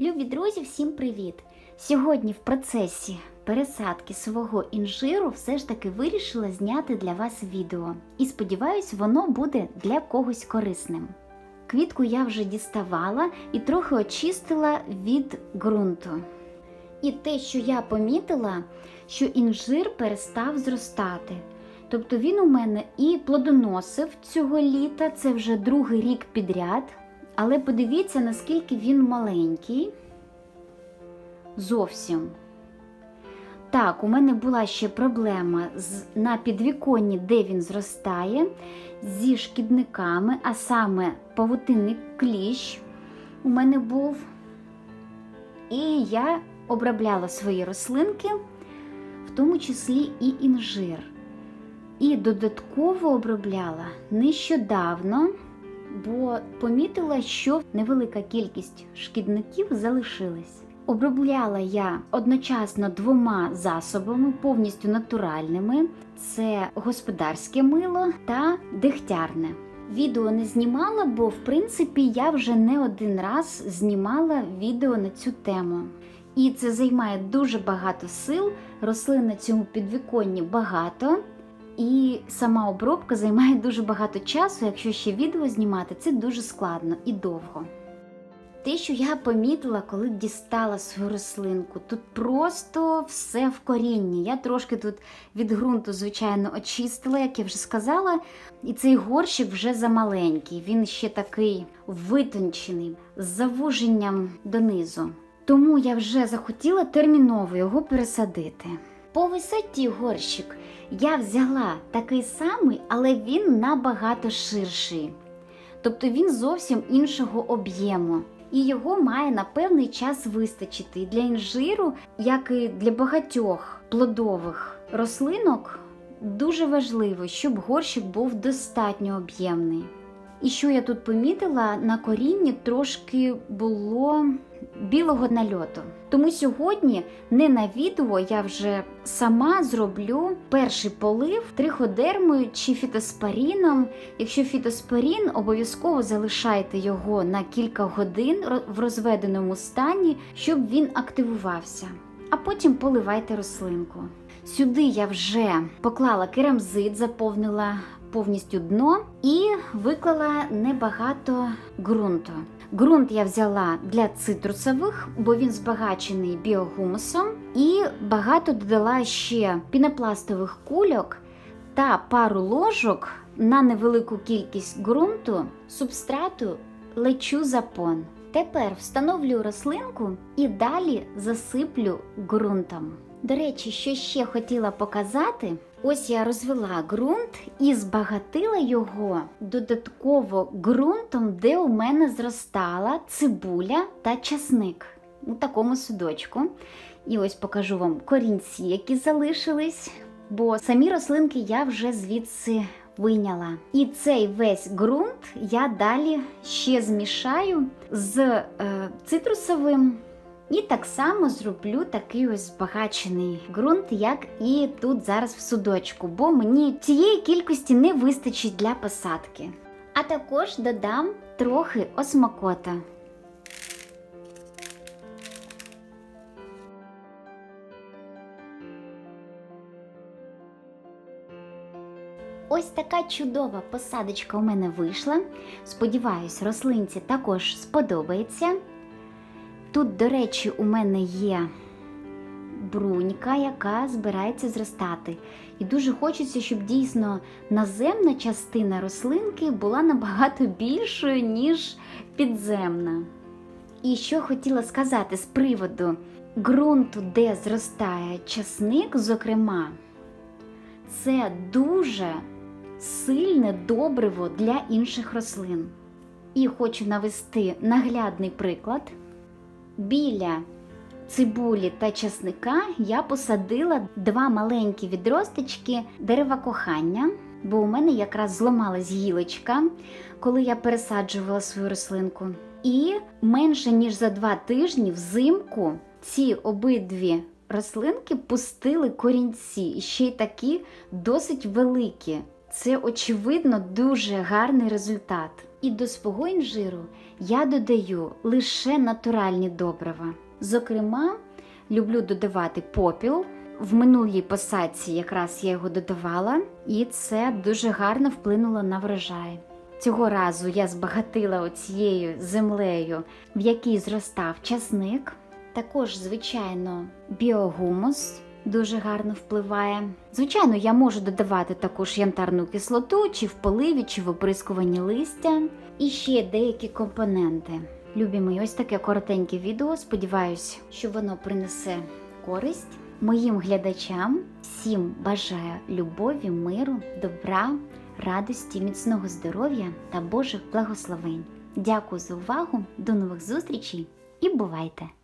Любі друзі, всім привіт! Сьогодні в процесі пересадки свого інжиру все ж таки вирішила зняти для вас відео. І сподіваюсь, воно буде для когось корисним. Квітку я вже діставала і трохи очистила від ґрунту. І те, що я помітила, що інжир перестав зростати. Тобто він у мене і плодоносив цього літа, це вже другий рік підряд. Але подивіться, наскільки він маленький. Зовсім. Так, у мене була ще проблема на підвіконні, де він зростає, зі шкідниками, а саме павутинний кліщ у мене був. І я обробляла свої рослинки, в тому числі і інжир. І додатково обробляла нещодавно, бо помітила, що невелика кількість шкідників залишилась. Обробляла я одночасно двома засобами, повністю натуральними: це господарське мило та дегтярне. Відео не знімала, бо в принципі я вже не один раз знімала відео на цю тему. І це займає дуже багато сил. Рослин на цьому підвіконні багато. І сама обробка займає дуже багато часу. Якщо ще відео знімати, це дуже складно і довго. Те, що я помітила, коли дістала свою рослинку, тут просто все в корінні. Я трошки тут від ґрунту, звичайно, очистила, як я вже сказала. І цей горщик вже замаленький. Він ще такий витончений, з завуженням донизу. Тому я вже захотіла терміново його пересадити. По висоті горщик я взяла такий самий, але він набагато ширший. Тобто він зовсім іншого об'єму. І його має на певний час вистачити для інжиру, як і для багатьох плодових рослинок. Дуже важливо, щоб горщик був достатньо об'ємний. І що я тут помітила, на корінні трошки було білого нальоту. Тому сьогодні не на відео я вже сама зроблю перший полив триходермою чи фітоспоріном. Якщо фітоспорін, обов'язково залишайте його на кілька годин в розведеному стані, щоб він активувався. А потім поливайте рослинку. Сюди я вже поклала керамзит, заповнила повністю дно і виклала небагато ґрунту. Ґрунт я взяла для цитрусових, бо він збагачений біогумусом, і багато додала ще пінопластових кульок та пару ложок на невелику кількість ґрунту субстрату лечу запон. Тепер встановлю рослинку і далі засиплю ґрунтом. До речі, що ще хотіла показати, ось я розвела ґрунт і збагатила його додатково ґрунтом, де у мене зростала цибуля та часник у такому судочку. І ось покажу вам корінці, які залишились, бо самі рослинки я вже звідси виняла. І цей весь ґрунт я далі ще змішаю з е, цитрусовим. І так само зроблю такий ось збагачений ґрунт, як і тут зараз в судочку, бо мені цієї кількості не вистачить для посадки. А також додам трохи осмокота. Ось така чудова посадочка у мене вийшла. Сподіваюсь, рослинці також сподобається. Тут, до речі, у мене є брунька, яка збирається зростати. І дуже хочеться, щоб дійсно наземна частина рослинки була набагато більшою, ніж підземна. І що хотіла сказати з приводу ґрунту, де зростає часник, зокрема, це дуже сильне добриво для інших рослин. І хочу навести наглядний приклад. Біля цибулі та часника я посадила два маленькі відросточки дерева кохання, бо у мене якраз зламалась гілочка, коли я пересаджувала свою рослинку. І менше ніж за два тижні взимку ці обидві рослинки пустили корінці, і ще й такі досить великі. Це, очевидно, дуже гарний результат. І до свого інжиру я додаю лише натуральні добрива. Зокрема, люблю додавати попіл. В минулій посадці якраз я його додавала, і це дуже гарно вплинуло на врожай. Цього разу я збагатила оцією землею, в якій зростав часник. Також, звичайно, біогумус дуже гарно впливає. Звичайно, я можу додавати також янтарну кислоту, чи в поливі, чи в оприскуванні листя, і ще деякі компоненти. Любі мої, ось таке коротеньке відео. Сподіваюсь, що воно принесе користь моїм глядачам. Всім бажаю любові, миру, добра, радості, міцного здоров'я та Божих благословень. Дякую за увагу, до нових зустрічей і бувайте!